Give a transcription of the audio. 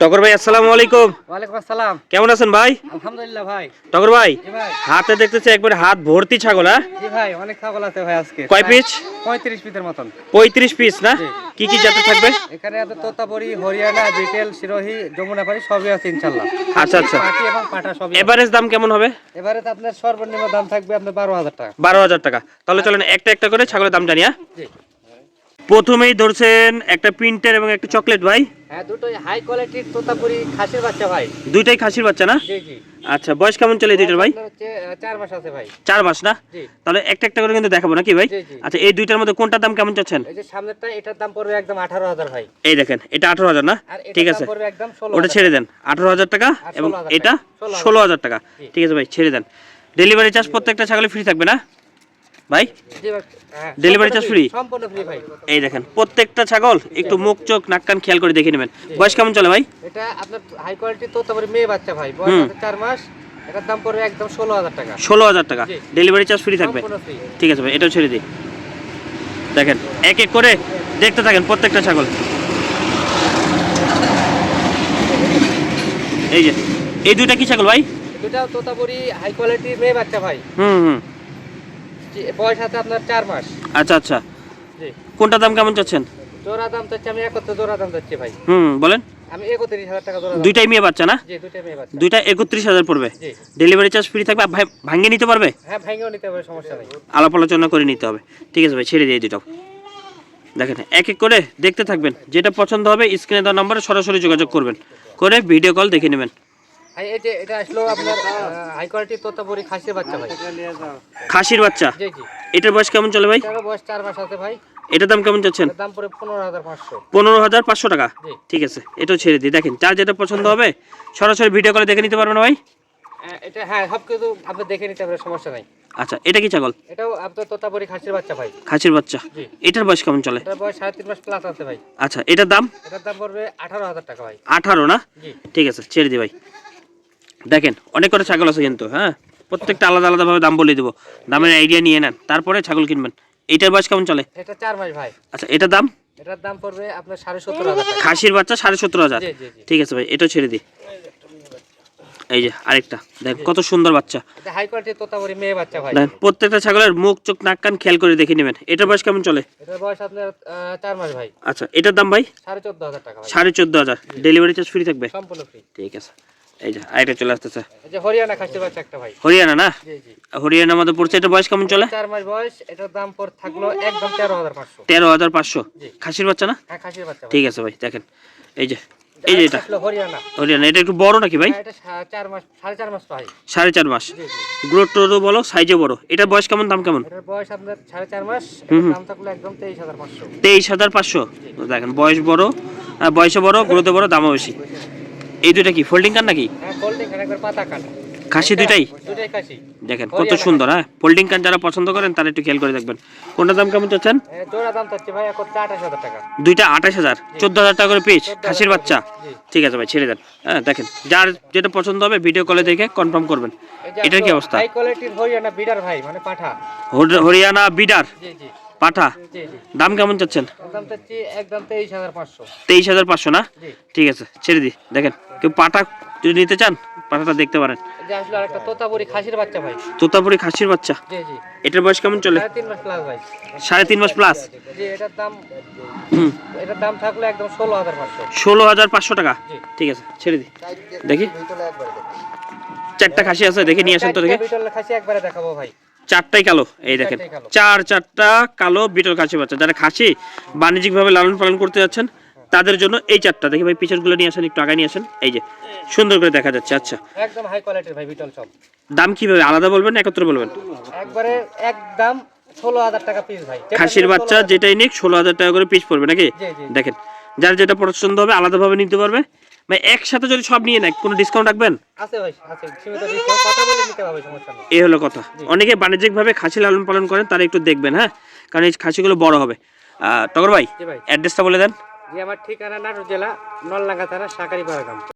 টগর ভাই আসসালামু আলাইকুম। ওয়ালাইকুম আসসালাম। কেমন আছেন ভাই? আলহামদুলিল্লাহ ভাই। টগর ভাই হাতে দেখতেছি একবার হাত ভর্তি ছাগল হ্যাঁ? জি ভাই অনেক ছাগল আছে ভাই আজকে। কয় পিস? পঁয়ত্রিশ পিসের মতন। পঁয়ত্রিশ পিস না? কি কি জাতের থাকবে? এখানে আছে তোতাপুরি হরিয়ানা বিটেল সিরোহি যমুনাপাড়ি সবই আছে আচ্ছা, আচ্ছা। পাটি এবং পাটা সবই এভারেজ দাম কেমন হবে? এবারে আপনার সর্বনিম্ন দাম থাকবে আপনার বারো হাজার টাকা। বারো হাজার টাকা। তাহলে চলেন একটা একটা করে ছাগলের দাম জানি হ্যাঁ? জি। প্রথমেই ধরছেন একটা প্রিন্টার এবং একটা চকলেট ভাই। হ্যাঁ দুটোই হাই কোয়ালিটির তোতাপুরি খাসির বাচ্চা ভাই। দুইটাই খাসির বাচ্চা না? জি জি। আচ্ছা বয়স কেমন চলে দুইটার ভাই? হচ্ছে আহ, মাস আছে ভাই। মাস না? তাহলে একটা একটা করে কিন্তু দেখাবো নাকি ভাই। আচ্ছা এই দুইটার মধ্যে কোনটার দাম কেমন চাচ্ছেন? এই যে সামনেরটা এটার দাম পড়বে একদম ভাই। এই দেখেন এটা আঠারো হাজার না? ঠিক আছে। পড়বে একদম ওটা ছেড়ে দেন আঠারো হাজার টাকা এবং এটা টাকা। ষোলো হাজার টাকা। ঠিক আছে ভাই ছেড়ে দেন। ডেলিভারি চার্জ প্রত্যেকটা ছাগলে ফ্রি থাকবে না? ভাই? জি ভাই, হ্যাঁ, Delivery সম্পূর্ণ ফ্রি ভাই। এই দেখেন প্রত্যেকটা ছাগল একটু মুখ চোখ নাক কান খেয়াল করে দেখে নেবেন। বয়স কেমন চলে ভাই? এটা আপনার হাই কোয়ালিটি তো তারপরে মেয়ে বাচ্চা ভাই। বয়স। চার মাস এটার দাম পড়বে একদম ষোলো হাজার টাকা। ষোলো হাজার টাকা। ডেলিভারি চার্জ ফ্রি থাকবে। ঠিক আছে ভাই এটাও ছেড়ে দিই। দেখেন এক এক করে দেখতে থাকেন প্রত্যেকটা ছাগল। এই যে এই দুইটা কি ছাগল ভাই? দুটা তোতাপুরি হাই কোয়ালিটির মেয়ে বাচ্চা ভাই। হুম হুম। জি, বয়স আছে আপনার চার মাস। আচ্ছা আচ্ছা। জি। কোনটা দাম কেমন চাচ্ছেন? জোড়া দাম চাচ্ছি আমি একত্রে জোড়া দাম চাচ্ছি ভাই। হুম বলেন। আমি একত্রিশ হাজার টাকা জোড়া দুইটাই মেয়ে বাচ্চা না? জি দুটা মেয়ে বাচ্চা। দুইটা একত্রিশ হাজার পড়বে। জি। ডেলিভারি চার্জ ফ্রি থাকবে। ভাই ভাঙিয়ে নিতে পারবে? হ্যাঁ ভেঙেও নিতে হবে সমস্যা নেই। আলাপ আলোচনা করে নিতে হবে। ঠিক আছে ভাই ছেড়ে দিয়ে দুটো দেখেন এক এক করে দেখতে থাকবেন। যেটা পছন্দ হবে স্ক্রিনে দেওয়া নাম্বারে সরাসরি যোগাযোগ করবেন। করে ভিডিও কল দেখে নেবেন। ভাই এই যে এটা আসলো আপনার হাই কোয়ালিটির তোতাপুরি খাসির বাচ্চা ভাই। খাসির বাচ্চা? জি জি। এটার বয়স কেমন চলে ভাই? এটারও বয়স মাস আছে ভাই। এটার দাম কেমন চাচ্ছেন? দাম পড়ে পনেরো হাজার পাঁচশো। পনেরো হাজার পাঁচশো টাকা? ঠিক আছে এটাও ছেড়ে দিই। দেখেন যার যেটা পছন্দ হবে সরাসরি ভিডিও কলে দেখে নিতে পারবেন ভাই? হ্যাঁ, এটা হ্যাঁ সব কিছু আপনি দেখে নিতে সমস্যা নাই। আচ্ছা এটা কি ছাগল? এটাও আপনার তোতাপুরি খাসির বাচ্চা ভাই। খাসির বাচ্চা। এটার বয়স কেমন চলে? এটার বয়স সাড়ে তিন মাস প্লাস আছে ভাই। আচ্ছা এটার দাম? এটার দাম পড়বে আঠারো হাজার টাকা ভাই। আঠারো না? ঠিক আছে ছেড়ে দিই ভাই। দেখেন অনেক করে ছাগল আছে কিন্তু হ্যাঁ? প্রত্যেকটা আলাদা আলাদাভাবে দাম বলে দেবো। দামের আইডিয়া নিয়ে নেন তারপরে ছাগল কিনবেন। এইটার বয়স কেমন চলে? এটা চার মাস ভাই। আচ্ছা এটার দাম? এটার দাম পড়বে আপনার সাড়ে সত্তর হাজার টাকা। খাসির বাচ্চা সাড়ে সত্তর হাজার। ঠিক আছে ভাই এটাও ছেড়ে দিই। এই যে আরেকটা দেখ কত সুন্দর বাচ্চা। এটা হাই কোয়ালিটির তোতাপুরি মেয়ে বাচ্চা ভাই। প্রত্যেকটা ছাগলের মুখ চোখ নাক কান খেয়াল করে দেখে নেবেন। এটার বয়স কেমন চলে? এটার বয়স আপনার আহ, চার মাস ভাই। আচ্ছা এটার দাম ভাই? সাড়ে চোদ্দ হাজার টাকা ভাই। সাড়ে চোদ্দ হাজার। ডেলিভারি চার্জ ফ্রি থাকবে? সম্পূর্ণ ফ্রি ঠিক আছে। এই যে আরেকটা চলে আসতেছে। হরিয়ানা খাসির বাচ্চা একটা ভাই। হরিয়ানা না? জি জি। হরিয়ানার মধ্যে পড়ছে এটা বয়স কেমন চলে? চার মাস বয়স এটার দাম পর থাকল একদম তেরো হাজার পাঁচশো। তেরো হাজার পাঁচশো? খাসির বাচ্চা না? হ্যাঁ খাসির বাচ্চা ঠিক আছে ভাই দেখেন। এই যে এই যে এটা। হরিয়ানা। হরিয়ানা এটা একটু বড় নাকি ভাই? হ্যাঁ, এটা চার মাস সাড়ে চার মাস ভাই সাড়ে চার মাস। জি জি। গ্রোথ টোরও বলো সাইজও বড়। এটার বয়স কেমন দাম কেমন? এটার বয়স আপনার সাড়ে চার মাস। দাম থাকল একদম তেইশ হাজার পাঁচশো। তেইশ হাজার পাঁচশো। দেখেন বয়স বড় বয়সে বড় গ্রোথে বড় দামও বেশি। এই দুইটা কি ফোল্ডিং কান নাকি? হ্যাঁ খাসি দুইটাই দেখেন কত সুন্দর হ্যাঁ? ফোল্ডিং কান যারা পছন্দ করেন তারা একটু খেয়াল করে দেখবেন। কোনটা দাম কেমন চাচ্ছেন? দুইটা আঠাশ হাজার চোদ্দ হাজার টাকা করে পিস খাসির বাচ্চা। ঠিক আছে ভাই ছেড়ে দেন। হ্যাঁ দেখেন যার যেটা পছন্দ হবে ভিডিও কলে দেখে কনফার্ম করবেন। এটার কি অবস্থা? হরিয়ানা বিডার ভাই মানে পাঠা? দাম কেমন চাচ্ছেন? তেইশ হাজার পাঁচশো। তেইশ হাজার পাঁচশো না? ঠিক আছে ছেড়ে দি দেখেন কেউ পাঠা যদি নিতে চান পাঠাটা দেখতে পারেন। এই যে আসলো আরেকটা তোতাপুরি খাসির বাচ্চা ভাই। তোতাপুরি খাসির বাচ্চা? জি জি। এটার বয়স কেমন চলে? সাড়ে তিন মাস প্লাস ভাই। সাড়ে তিন মাস প্লাস জি এটার দাম হুম। এটার দাম থাকল ষোলো হাজার পাঁচশো। ষোলো হাজার পাঁচশো টাকা? ঠিক আছে ছেড়ে দিই দেখি। চারটা খাসি আছে দেখে নিয়ে আসেন তো দেখে। খাসি একবারে দেখাবো ভাই। চারটাই কালো এই দেখেন। চার চারটা কালো বিটল খাসি বাচ্চা। যারা খাসি বাণিজ্যিকভাবে লালন পালন করতে যাচ্ছেন তাদের জন্য এই চারটা। দেখি ভাই পিছনগুলো নিয়ে আসেন একটু আগে নিয়ে আসেন। এই যে সুন্দর করে দেখা যাচ্ছে। আচ্ছা। একদম হাই কোয়ালিটির ভাই বিটল সব। দাম কীভাবে? আলাদা বলবেন একত্রে বলবেন? একবারে একদম ষোলো হাজার টাকা পিস ভাই। খাসির বাচ্চা যেটাই নিক ষোলো হাজার টাকা করে পিস পড়বে নাকি? দেখেন যার যেটা পছন্দ হবে আলাদাভাবে নিতে পারবে। ভাই একসাথে যদি সব নিয়ে নেয় কোনো ডিসকাউন্ট রাখবেন? আছে ভাই আছে। সীমিত ডিসকাউন্ট কথা বলে নিতে হবে সমস্যা নেই। এই হলো কথা। অনেকে বাণিজ্যিকভাবে খাসি লালন পালন করেন তারা একটু দেখবেন হ্যাঁ? কারণ এই খাসিগুলো বড় হবে। টগর ভাই অ্যাড্রেসটা বলে দেন। জি আমার ঠিকানা নাটোর জেলা নলডাঙ্গা থানা সাকারি পাড়া গ্রাম।